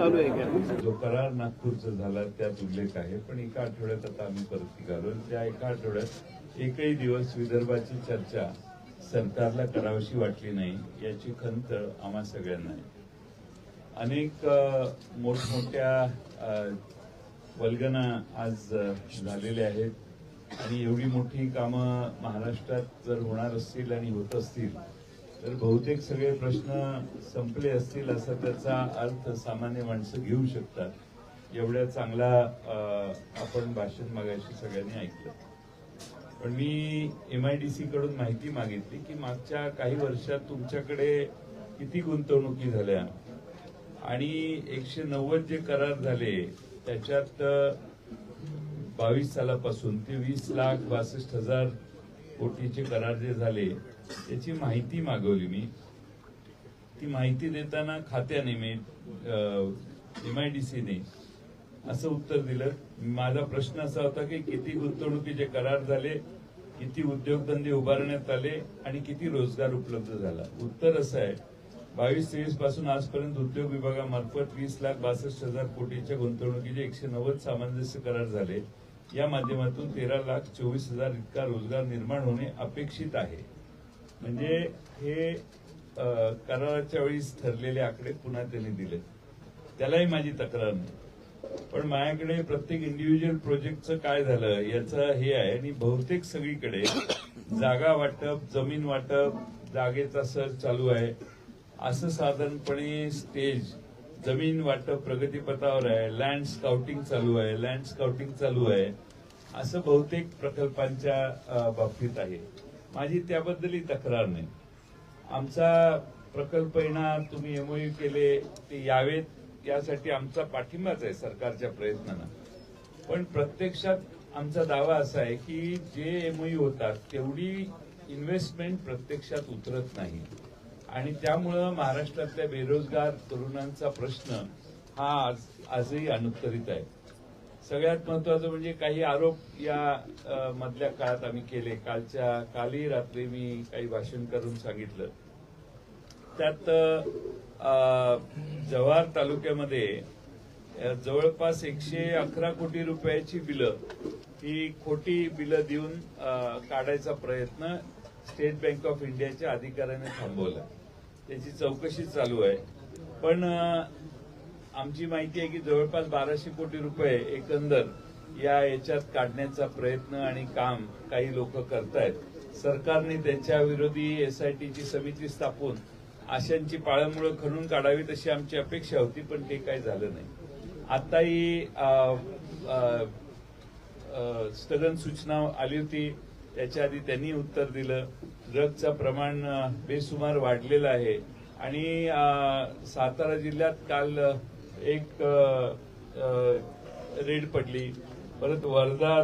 चालू आहे का? जो करार नागपूरचा झाला त्यात उल्लेख आहे. पण एका आठवड्यात आता आम्ही परत निघालो. त्या एका आठवड्यात एकही दिवस विदर्भाची चर्चा सरकारला करावीशी वाटली नाही याची खंत आम्हा सगळ्यांना आहे. अनेक मोठमोठ्या वल्गना आज झालेल्या आहेत. आणि एवढी मोठी कामं महाराष्ट्रात जर होणार असतील आणि होत असतील तर बहुतेक सगळे प्रश्न संपले असतील असा त्याचा अर्थ सामान्य माणसं घेऊ शकतात. एवढ्या चांगला आपण भाषण मागायची सगळ्यांनी ऐकलं. पण मी एम आय डी कडून माहिती मागितली की मागच्या काही वर्षात तुमच्याकडे किती गुंतवणुकी झाल्या? आणि एकशे नव्वद जे करार झाले त्याच्यात बावीस सालापासून ते वीस लाख बासष्ट हजार कोटीचे करार जे झाले त्याची माहिती मागवली मी. ती माहिती देताना खात्याने मी एमआयडीसीने असं उत्तर दिलं. माझा प्रश्न असा होता की किती गुंतवणुकीचे करार झाले किती उद्योगधंदे उभारण्यात आले आणि किती रोजगार उपलब्ध झाला. उत्तर असं आहे बावीस तेवीसपासून आजपर्यंत उद्योग विभागामार्फत वीस लाख बासष्ट हजार कोटीच्या गुंतवणुकीचे एकशे नव्वद सामंजस्य करार झाले. या माध्यमातून तेरा लाख चोवीस हजार इतका रोजगार निर्माण होणे अपेक्षित आहे. म्हणजे हे कराराच्या वेळीस ठरलेले आकडे पुन्हा त्यांनी दिले त्यालाही माझी तक्रार नाही. पण माझ्याकडे प्रत्येक इंडिव्हिज्युअल प्रोजेक्टचं काय झालं याचं हे आहे आणि बहुतेक सगळीकडे जागा वाटप जमीन वाटप जागेचा सर्च चालू आहे. असं साधारणपणे स्टेज जमीन वाटप प्रगतीपथावर आहे लँड स्काउटिंग चालू आहे लँड स्काउटिंग चालू आहे असं बहुतेक प्रकल्पांच्या बाबतीत आहे. माझी त्याबद्दलही तक्रार नाही. आमचा प्रकल्प येणार तुम्ही एमओयू केले ते यावेत यासाठी आमचा पाठिंबाच आहे सरकारच्या प्रयत्नांना. पण प्रत्यक्षात आमचा दावा असा आहे की जे एमओयू होतात तेवढी इन्व्हेस्टमेंट प्रत्यक्षात उतरत नाही. आणि त्यामुळं महाराष्ट्रातल्या बेरोजगार तरुणांचा प्रश्न हा आज आजही अनुत्तरित आहे. सगळ्यात महत्वाचं म्हणजे काही आरोप या मधल्या काळात आम्ही केले. कालच्या कालही रात्री मी काही भाषण करून सांगितलं. त्यात जव्हार तालुक्यामध्ये जवळपास एकशे अकरा कोटी रुपयाची बिलं ही खोटी बिलं देऊन काढायचा प्रयत्न स्टेट बँक ऑफ इंडियाच्या अधिकाऱ्याने थांबवला. त्याची चौकशी चालू आहे. पण आमची माहिती आहे की जवळपास बाराशे कोटी रुपये एकंदर या याच्यात काढण्याचा प्रयत्न आणि काम काही लोक करतायत. सरकारने त्यांच्या विरोधी एसआयटीची समिती स्थापून आशांची पाळंमुळं खणून काढावी तशी आमची अपेक्षा होती पण ते काही झालं नाही. आताही स्थगन सूचना आली होती त्याच्या आधी त्यांनी उत्तर दिलं. ड्रगचं प्रमाण बेसुमार वाढलेलं आहे. आणि सातारा जिल्ह्यात काल एक रेड पडली. परत वर्धा